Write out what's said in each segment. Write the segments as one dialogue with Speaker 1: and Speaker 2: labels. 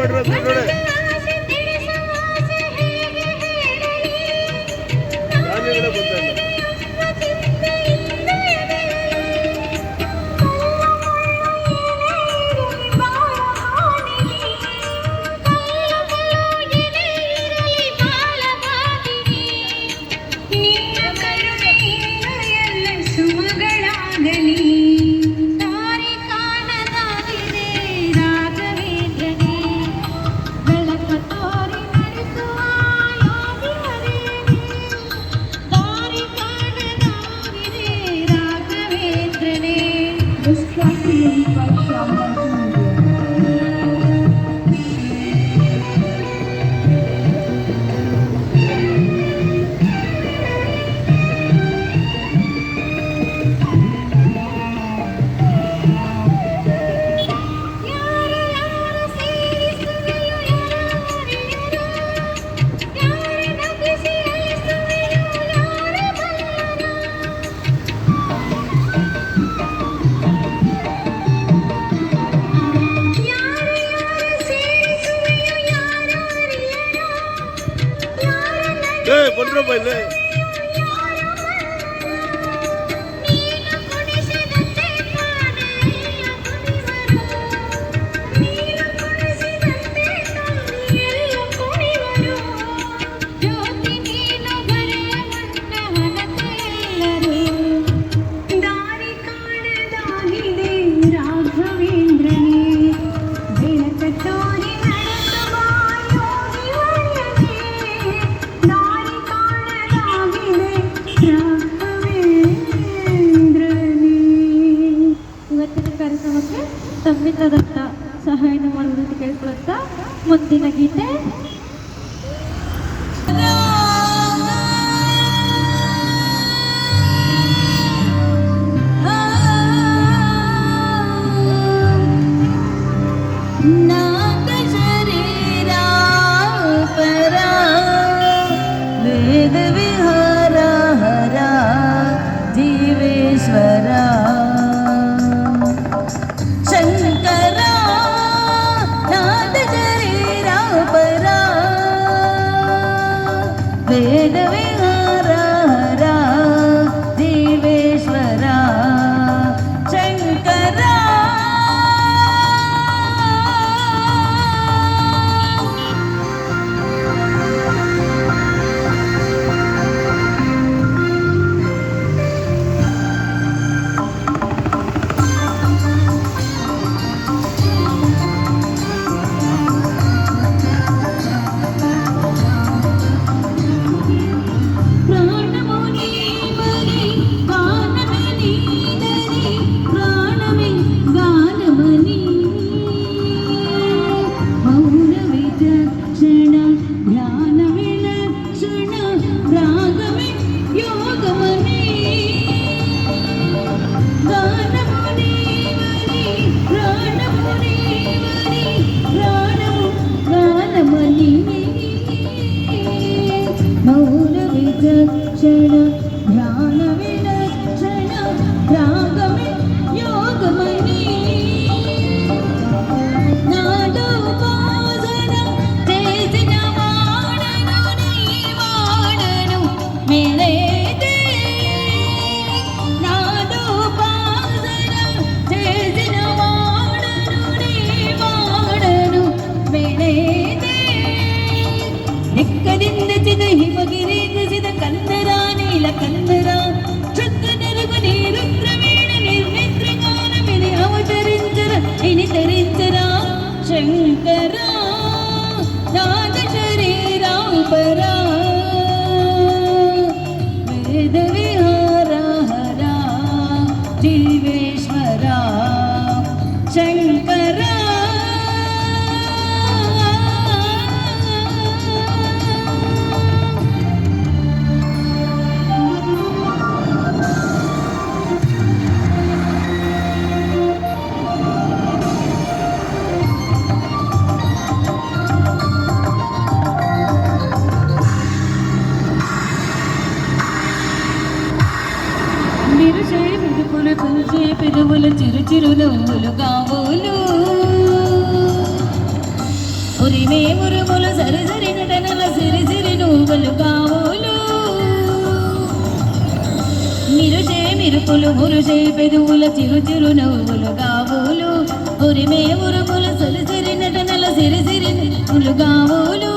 Speaker 1: buen resultado. just trying to my shelter. Pelé. देवी చిరునవ్వులు కావులు ఉరిమే ఉరుములు సరిసరి నటనల సిరిసిరి నువ్వులు కావులు మిరుచే మిరుపులు మురుచే పెదువుల చిరు చిరు నవ్వులు కావులు ఉరిమే ఉరుములు సరిసిరి నటనల సిరిసిరి నువ్వులు
Speaker 2: కావులు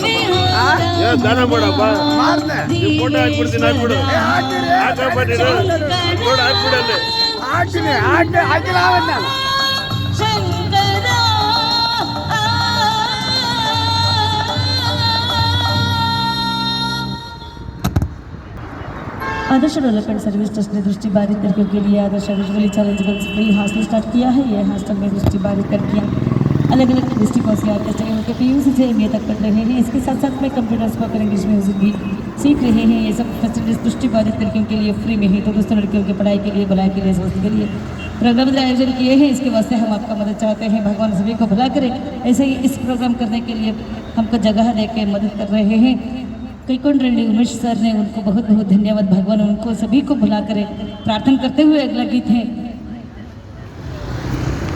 Speaker 2: ದಾನ ಮಾಡು ಏ ದಾನ ಮಾಡಪ್ಪ ಈ ಫೋಟೋ ಹಾಕ್ಬಿಡ್ತೀನಿ ಹಾಕ್ಬಿಡು ಹಾಕಬಿಟ್ಟಿರು ಫೋಟೋ ಹಾಕ್ಬಿಡಲ್ಲಿ
Speaker 3: ಹಾಕ್ತೀನಿ ಹಾಕಿ ಹಾಕಿಲ್ಲ ಅವನ್ನ
Speaker 1: Shankara Adarsh development service trust ने दृष्टि बाधित लड़कियों के लिए Adarsh visually challengeable free hostel start किया है यह हॉस्टल में दृष्टि बाधित लड़कियाँ अलग अलग दृष्टिकोण से आकर चले उनके पी से तक पढ़ रहे हैं। इसके साथ साथ में कंप्यूटर स्पोकन इंग्लिश म्यूज़िक भी सीख रहे हैं। ये सब फैसिलिटीज़ दृष्टि बाधित लड़कियों के लिए फ्री में ही। तो दोस्तों, लड़कियों की पढ़ाई के लिए भलाई के लिए स्वास्थ्य के लिए प्रोग्राम आयोजन किए हैं। इसके वास्ते हम आपका मदद चाहते हैं। भगवान सभी को भला करें। ऐसे ही इस प्रोग्राम करने के लिए हमको जगह दे के मदद कर रहे हैं। कईकोंड रेड्डी उमेश सर ने उनको बहुत बहुत धन्यवाद। भगवान उनको सभी को भला करें। प्रार्थना करते हुए अगला गीत है।